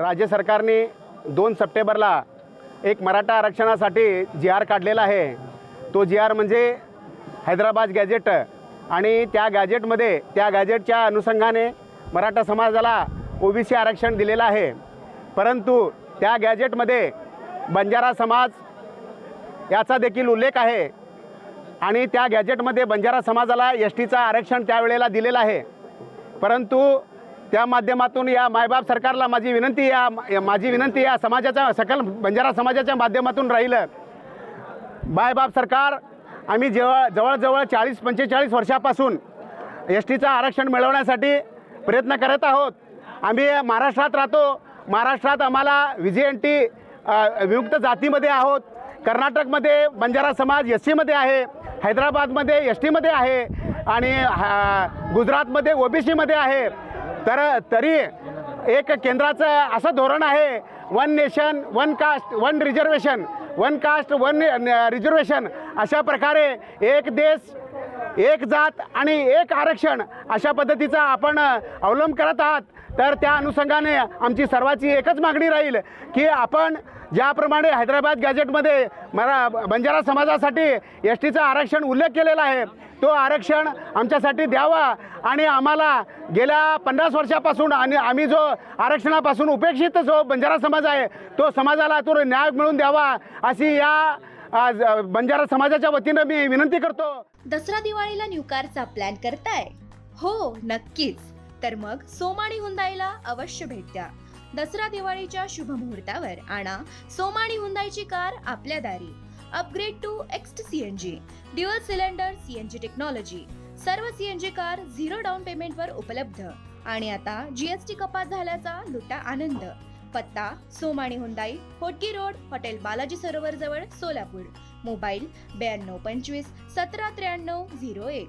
राज्य सरकारने दोन सप्टेंबरला एक मराठा आरक्षणासाठी जी आर काढलेला आहे. तो जी आर म्हणजे हैदराबाद गॅजेट आणि त्या गॅजेटमध्ये त्या गॅजेटच्या अनुषंगाने मराठा समाजाला ओबीसी आरक्षण दिलेलं आहे. परंतु त्या गॅजेटमध्ये बंजारा समाज याचा देखील उल्लेख आहे आणि त्या गॅजेटमध्ये बंजारा समाजाला एस टीचा आरक्षण त्यावेळेला दिलेलं आहे. परंतु त्या माध्यमातून या मायबाप सरकारला माझी विनंती या माझी विनंती या समाजाच्या सकल बंजारा समाजाच्या माध्यमातून राहिलं. मायबाप सरकार आम्ही जेव्हा जवळजवळ चाळीस पंचेचाळीस वर्षापासून एस टीचं आरक्षण मिळवण्यासाठी प्रयत्न करत आहोत. आम्ही महाराष्ट्रात राहतो. महाराष्ट्रात आम्हाला व्ही एन टी विमुक्त जातीमध्ये आहोत. कर्नाटकमध्ये बंजारा समाज एस सीमध्ये आहे. हैदराबादमध्ये एस टीमध्ये आहे. आणि हा- गुजरातमध्ये ओ बी सीमध्ये आहे. तर तरी एक केंद्राचं असं धोरण आहे one nation one caste one reservation one caste one reservation अशा प्रकारे एक देश एक जात आणि एक आरक्षण अशा पद्धतीचा आपण अवलंब करत आहात. तर त्या अनुषंगाने आमची सर्वाची एकच मागणी राहील की आपण ज्याप्रमाणे हैदराबाद गॅजेटमध्ये मरा बंजारा समाजासाठी एस टीचं आरक्षण उल्लेख केलेला आहे तो आरक्षण आमच्यासाठी द्यावा. आणि आम्हाला गेल्या पन्नास वर्षापासून आणि आम्ही जो आरक्षणापासून उपेक्षित जो बंजारा समाज आहे तो समाजाला तो न्याय मिळून द्यावा अशी या आज, बंजारा समाजाच्या वतीनं मी विनंती करतो. दसरा दिवाळीला न्यूकारचा प्लॅन करताय? हो नक्कीच. तर मग सोमाणी हुंदाईला अवश्य भेट द्या. दसरा दिवाळीच्या शुभ मुहूर्तावर आणा सोमाणी हुंदाईची कार आपल्या दारी. Upgrade to Xcent CNG dual cylinder CNG technology. सर्व सीएनजी कार झिरो डाऊन पेमेंटवर उपलब्ध. आणि आता जीएसटी कपात झाल्याचा लुटा आनंद. पत्ता Somani Hyundai Hotgi road hotel Balaji Sarovar जवळ सोलापूर. मोबाईल ब्याण्णव पंचवीस सतरा त्र्याण्णव झिरो एक.